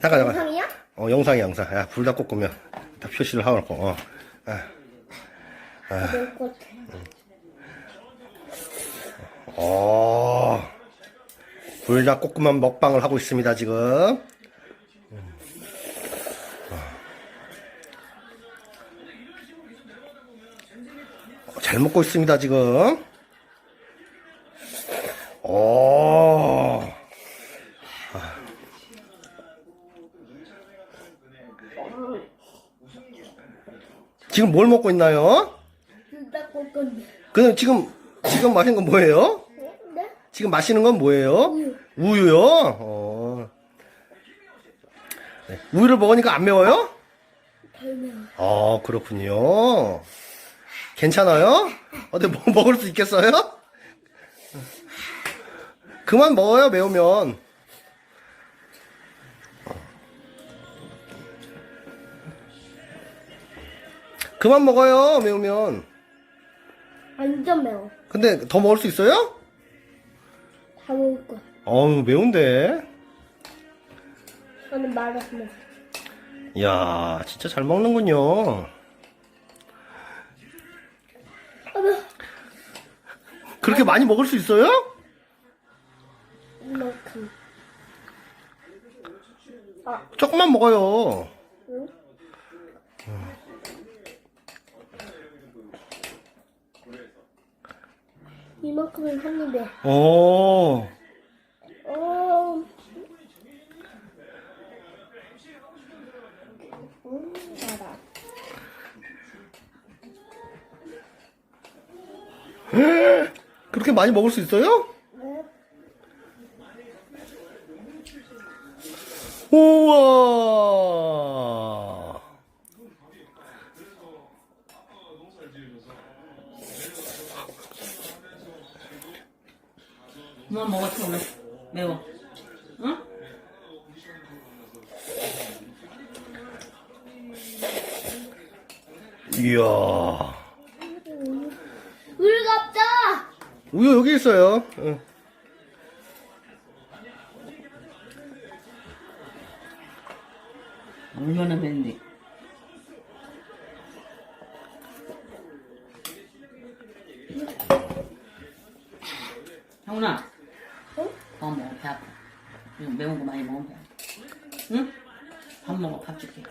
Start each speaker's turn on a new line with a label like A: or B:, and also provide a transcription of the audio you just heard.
A: 잠깐 잠깐.
B: 영상이야?
A: 어 영상이 영상. 야 불 다 꽂으면 다 표시를 하고 놓고. 어. 아,
B: 내 것.
A: 어. 불다 꽂으면 먹방을 하고 있습니다 지금. 어, 잘 먹고 있습니다 지금. 오. 지금 뭘 먹고 있나요?
B: 둘다 꽂건데.
A: 그 지금 지금 마시는 건 뭐예요?
B: 네?
A: 지금 마시는 건 뭐예요?
B: 우유.
A: 우유요? 어. 네. 우유를 먹으니까 안 매워요? 아 그렇군요. 괜찮아요? 어때 뭐 먹을 수 있겠어요? 그만 먹어요 매우면. 그만 먹어요 매우면.
B: 완전 매워.
A: 근데 더 먹을 수 있어요?
B: 다 먹을 거야.
A: 어우 매운데.
B: 저는 말아서 먹어.
A: 이야 진짜 잘 먹는군요.
B: 아.
A: 그렇게 많이 먹을 수 있어요?
B: 이만큼. 아,
A: 조금만 먹어요.
B: 이만큼은 한 입에.
A: 오.
B: 어. 음.
A: 그렇게 많이 먹을 수 있어요?
B: 네.
A: 우와.
C: 그만 먹었지 오늘 매워 응?
A: 이야.
B: 물 갑자!
A: 우유 여기 있어요. 응.
C: 얼마나 맵는데 형훈아
B: 응?
C: 더 먹어 배 아파 이거 매운 거 많이 먹으면 배 아파 응? 밥 먹어 밥 줄게